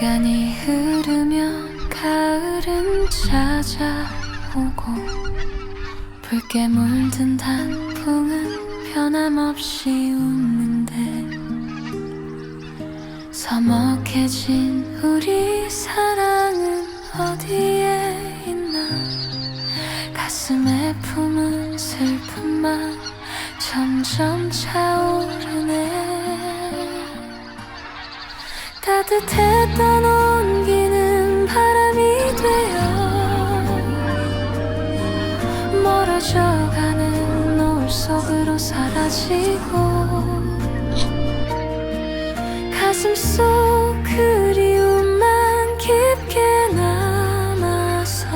시간이 흐르면 가을은 찾아오고 붉게 물든 단풍은 변함없이 웃는데 서먹해진 우리 사랑은 어디에 있나? 가슴에 품은 슬픔만 점점 차오르네 따뜻했던 온기는 바람이 되어 멀어져가는 노을 속으로 사라지고 가슴 속 그리움만 깊게 남아서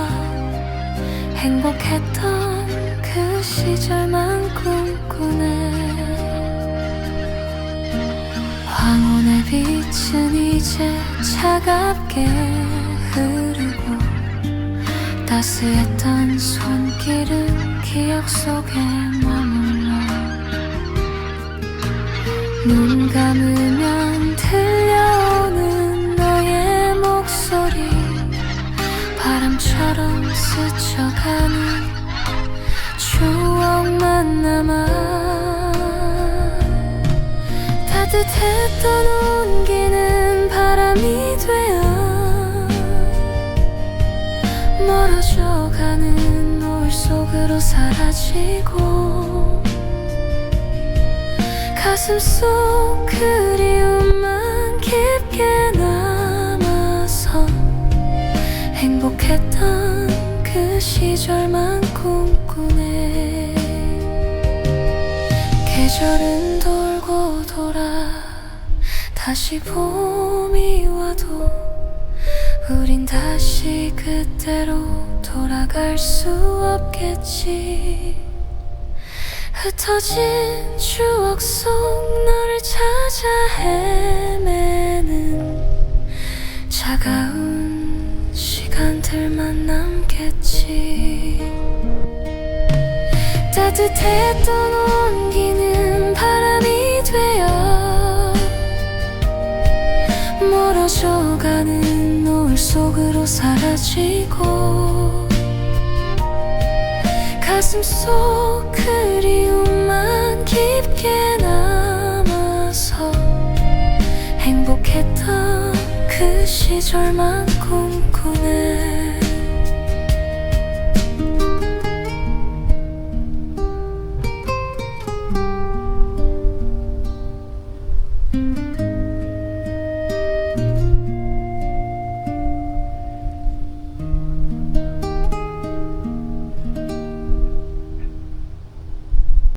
행복했던 그 시절만 꿈꾸네 빛은 이제 차갑게 흐르고 따스했던 손길은 기억 속에 머물러. 눈 감으면 들려오는 너의 목소리. 바람처럼 스쳐가는 추억만 남아 따뜻했던 온기는 바람이 되어 멀어져가는 노을 속으로 사라지고 가슴 속 그리움만 깊게 남아서 행복했던 그 시절만 꿈꾸네. 계절은 돌아 다시 봄이 와도 우린 다시 그때로 돌아갈 수 없겠지. 흩어진 추억 속 너를 찾아 헤매는 차가운 시간들만 남겠지. 따뜻했던 온기 속으로 사라지고 가슴 속 그리움만 깊게 남아서 행복했던 그 시절만 꿈꾸네